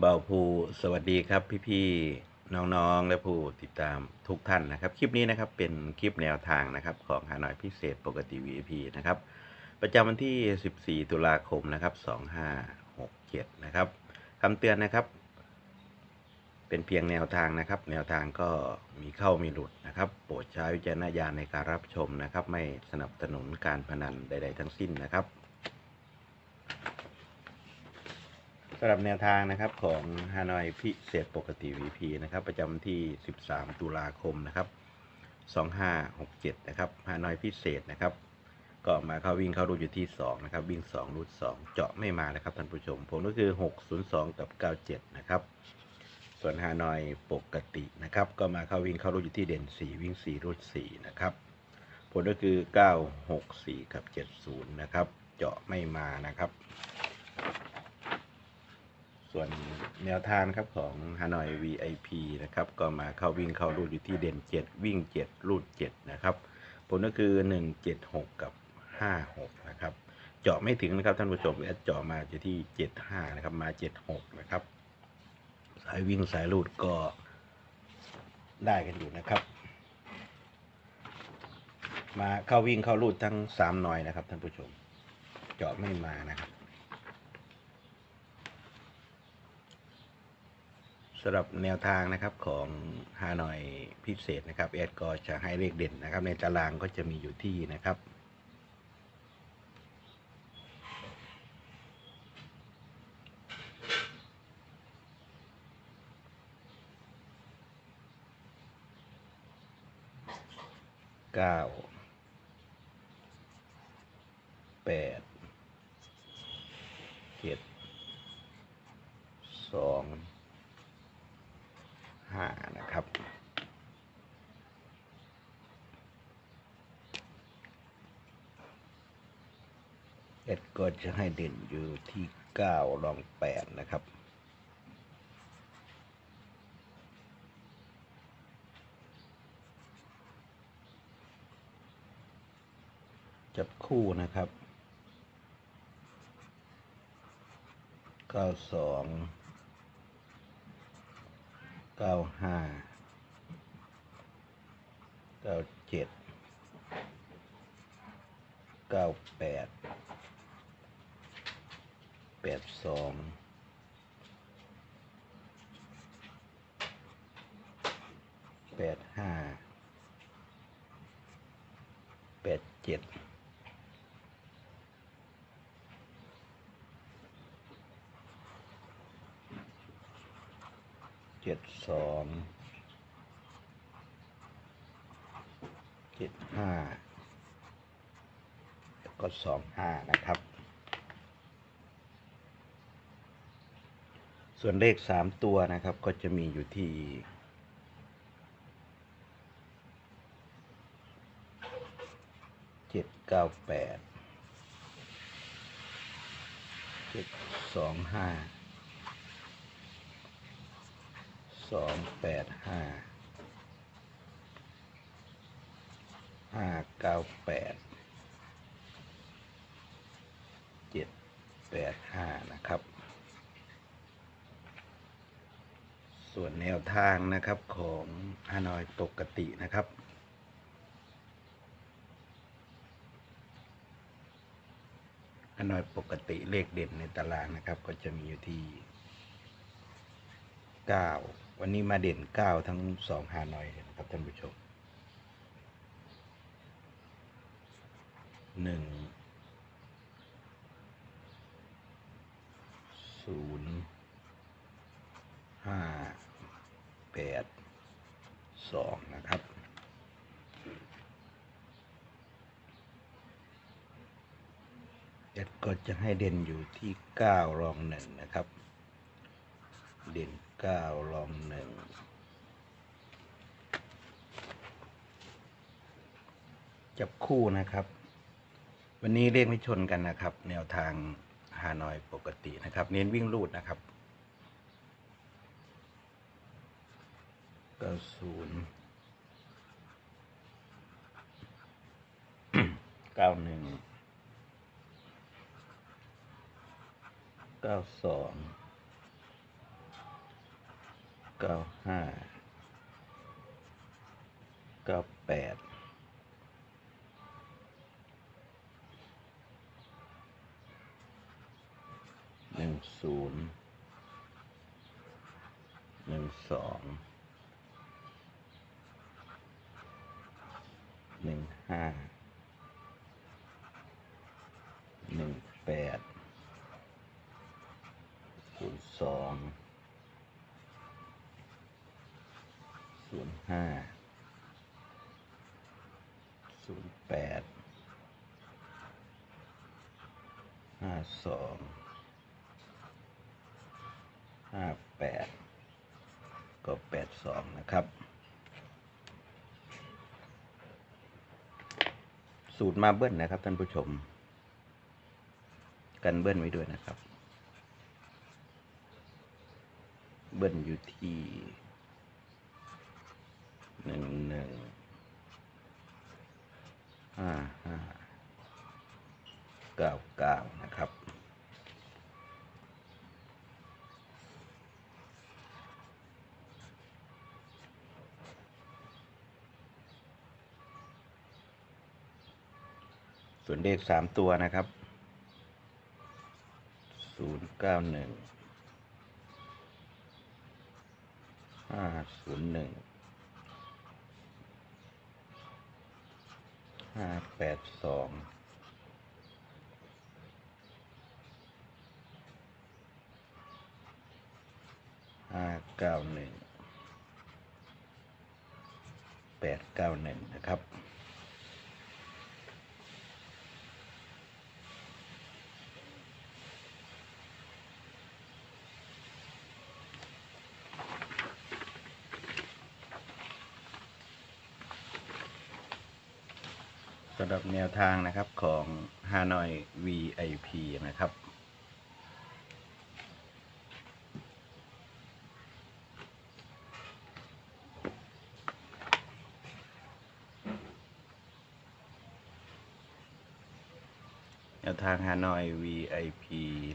เบาภูสวัสดีครับพี่ๆน้องๆ และผู้ติดตามทุกท่านนะครับ คลิปนี้นะครับเป็นคลิปแนวทางนะครับของหาหน่อยพิเศษปกติ VIP นะครับ ประจำวันที่ 14 ตุลาคมนะครับ 2567 นะครับคำเตือนนะครับ เป็นเพียงแนวทางนะครับ แนวทางก็มีเข้ามีหลุดนะครับ โปรดใช้วิจารณญาณในการรับชมนะครับ ไม่สนับสนุนการพนันใด ๆ ทั้งสิ้นนะครับ สำหรับแนวทางนะครับของฮานอยพิเศษปกติ VP นะครับประจำที่ 13 ตุลาคมนะครับ 2567 นะครับฮานอยพิเศษนะครับ ก็มาเข้าวิ่งเข้ารูดอยู่ที่ 2 นะครับ วิ่ง 2 รูด 2 เจาะไม่มานะครับท่านผู้ชม ผมก็คือ 602 กับ 97 นะครับ ส่วนฮานอยปกตินะครับ ก็มาเข้าวิ่งเข้ารูดอยู่ที่เด่น 4 วิ่ง 4 รูด 4 นะครับผลก็คือ 964 กับ 70 นะครับ เจาะไม่มานะครับ ส่วนแนวทางครับของฮานอย VIP นะครับ ก็มาเข้าวิ่งเข้ารูดอยู่ที่เด่น 7 วิ่ง 7 รูด 7 นะครับ ผลก็คือ 176 กับ 56 นะครับ เจาะไม่ถึงนะครับท่านผู้ชมแอดเจาะมาอยู่ที่ 75 นะครับ มา 76 นะครับ สายวิ่งสายรูดก็ได้กันอยู่นะครับ มาเข้าวิ่งเข้ารูดทั้ง 3 หน่อยนะครับท่านผู้ชม เจาะไม่มานะครับ สำหรับแนวทางนะครับของฮานอยพิเศษนะครับแอดก็จะให้เลขเด่นนะครับ ในตารางก็จะมีอยู่ที่นะครับเก้าแปดเจ็ดสอง ห้านะครับ เอ็ดก็จะให้เด่นอยู่ที่เก้ารองแปดนะครับจับคู่นะครับเก้าสอง เก้าห้าเก้าเจ็ดเก้าแปดแปดสองแปดห้าแปดเจ็ด จ็ดสองเจ็ดห้าแล้วก็สองห้านะครับ ส่วนเลขสามตัวนะครับก็จะมีอยู่ที่เจ็ดเก้าแปดเจ็ดสองห้า สองแปดห้าห้าเก้าแปดเจ็ดแปดห้านะครับ ส่วนแนวทางนะครับของฮานอยปกตินะครับฮานอยปกติเลขเด่นในตารางนะครับ ก็จะมีอยู่ที่เก้า วันนี้มาเด่นเก้าทั้งสองฮานอยเลยนะครับท่านผู้ชมหนึ่งศูนย์ห้าแปดสองนะครับเอ็ดก็จะให้เด่นอยู่ที่เก้ารองหนึ่งนะครับ เด่นเก้ารองหนึ่งจับคู่นะครับ วันนี้เลขไม่ชนกันนะครับ แนวทางฮานอยปกตินะครับ เน้นวิ่งลูดนะครับเก้าศูนย์เก้าหนึ่งเก้าสอง เก้าห้าเก้าแปดหนึ่งศูนย์หนึ่งสองหนึ่งห้าหนึ่งแปดศูนย์สอง ศูนย์ห้าศูนย์แปดห้าสองห้าแปดก็แปดสองนะครับ สูตรมาเบิ้ลนะครับท่านผู้ชม กันเบิ้ลไว้ด้วยนะครับ เบิ้ลอยู่ที่ หนึ่งหนึ่งห้าห้าเก้าเก้านะครับ ส่วนเลขสามตัวนะครับศูนย์เก้าหนึ่งห้าศูนย์หนึ่ง ห้าแปดสองห้าเก้าหนึ่งแปดเก้าหนึ่งนะครับ สำหรับแนวทางนะครับของ Hanoi VIP นะครับ แนวทาง Hanoi VIP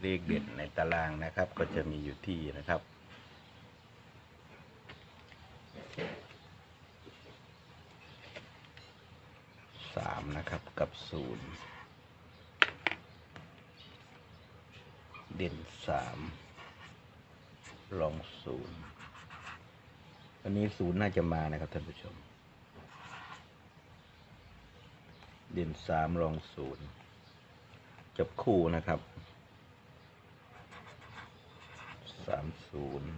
เลขเด่นในตารางนะครับ ก็จะมีอยู่ที่นะครับ สามนะครับ กับศูนย์เด่นสามลองศูนย์วันนี้ศูนย์น่าจะมานะครับท่านผู้ชม เด่นสามลองศูนย์จับคู่นะครับสามศูนย์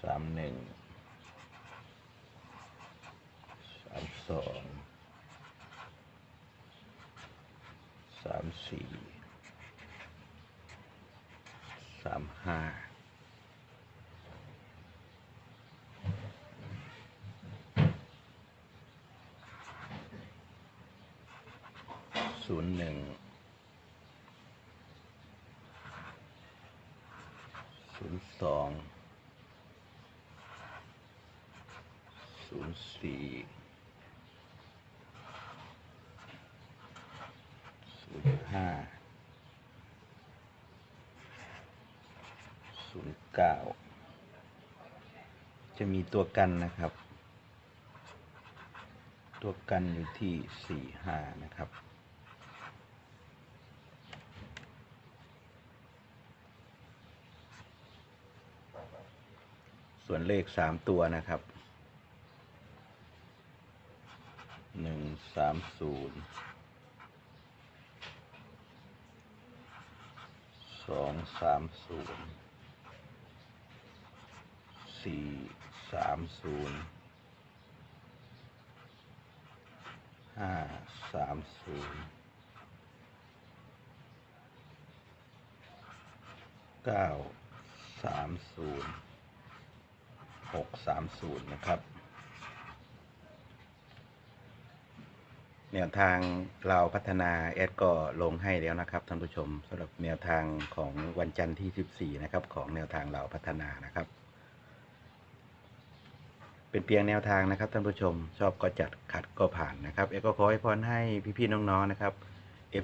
สามหนึ่ง สองสามสี่สามห้าศูนย์หนึ่งศูนย์สองศูนย์สี่ศูนย์ ห้าศูนย์เก้าจะมีตัวกันนะครับ ตัวกันอยู่ที่สี่ห้านะครับส่วนเลขสามตัวนะครับหนึ่งสามศูนย์ สองสามศูนย์สี่สามศูนย์ห้าสามศูนย์เก้าสามศูนย์หกสามศูนย์นะครับ แนวทางเราพัฒนาแอดก็ลงให้แล้วนะครับท่านผู้ชมสำหรับแนวทางของวันจันทร์ที่ 14 นะครับ ของแนวทางเราพัฒนานะครับ เป็นเพียงแนวทางนะครับท่านผู้ชมชอบก็จัดขัดก็ผ่านนะครับเอดก็ขอให้พรให้พี่ๆน้องๆนะครับ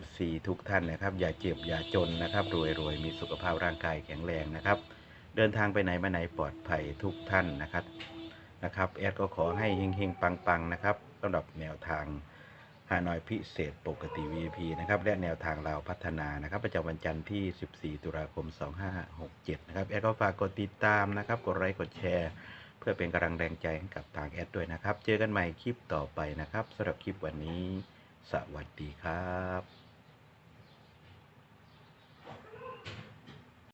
FC ทุกท่านนะครับ อย่าเจ็บอย่าจนนะครับรวยรวยมีสุขภาพร่างกายแข็งแรงนะครับ เดินทางไปไหนมาไหนปลอดภัยทุกท่านนะครับนะครับแอดก็ขอให้เฮงๆปังๆนะครับสำหรับแนวทาง ฮานอยพิเศษปกติ VIP นะครับ และแนวทางเราพัฒนานะครับ ประจำวันจันทร์ที่ 14 ตุลาคม 2567 นะครับ แอดก็ฝากกดติดตามนะครับ กดไลค์ กดแชร์ เพื่อเป็นกำลังแรงใจให้กับทางแอดด้วยนะครับ เจอกันใหม่คลิปต่อไปนะครับสำหรับคลิปวันนี้ สวัสดีครับ